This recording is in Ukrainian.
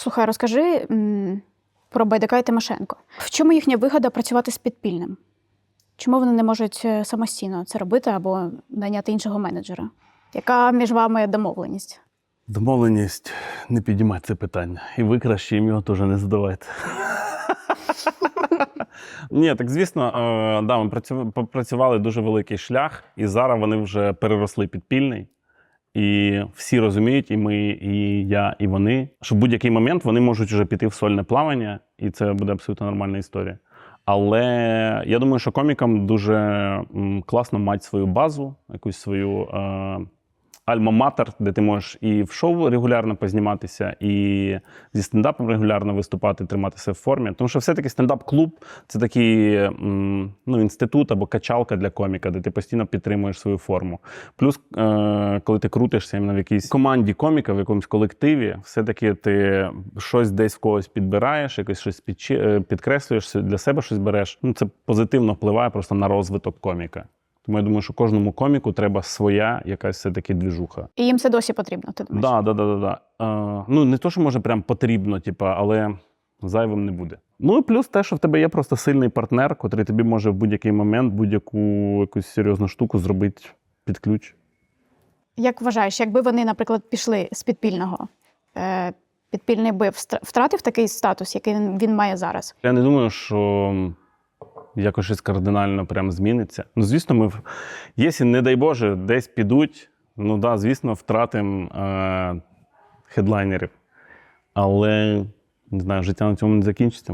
Слухай, розкажи м, про Байдака і Тимошенко. В чому їхня вигода працювати з підпільним? Чому вони не можуть е, самостійно це робити або наняти іншого менеджера? Яка між вами домовленість? Домовленість не підіймати це питання. І ви краще їм його теж не задавайте. Ні, так звісно, е, да, ми працю- попрацювали дуже великий шлях, і зараз вони вже переросли підпільний. І всі розуміють, і ми, і я, і вони, що в будь-який момент вони можуть вже піти в сольне плавання, і це буде абсолютно нормальна історія. Але я думаю, що комікам дуже класно мати свою базу, якусь свою е, альма-матер, де ти можеш і в шоу регулярно позніматися, і зі стендапом регулярно виступати, триматися в формі. Тому що все-таки стендап-клуб це такий ну, інститут або качалка для коміка, де ти постійно підтримуєш свою форму. Плюс, е, коли ти крутишся в якійсь команді коміка, в якомусь колективі, все-таки ти щось десь в когось підбираєш, якось щось е, підкреслюєш, для себе щось береш. Ну, це позитивно впливає просто на розвиток коміка. Тому я думаю, що кожному коміку треба своя якась все-таки двіжуха. І їм це досі потрібно, ти думаєш? Да, да, да, да, да. Е, ну, не то, що може прям потрібно, типа, але зайвим не буде. Ну і плюс те, що в тебе є просто сильний партнер, котрий тобі може в будь-який момент будь-яку якусь серйозну штуку зробити під ключ. Як вважаєш, якби вони, наприклад, пішли з підпільного, е, підпільний би втратив такий статус, який він- має зараз? Я не думаю, що якось щось кардинально прям зміниться. Ну, звісно, ми, якщо, не дай Боже, десь підуть, ну да, звісно, втратимо е, хедлайнерів. Але не знаю, життя на цьому не закінчиться.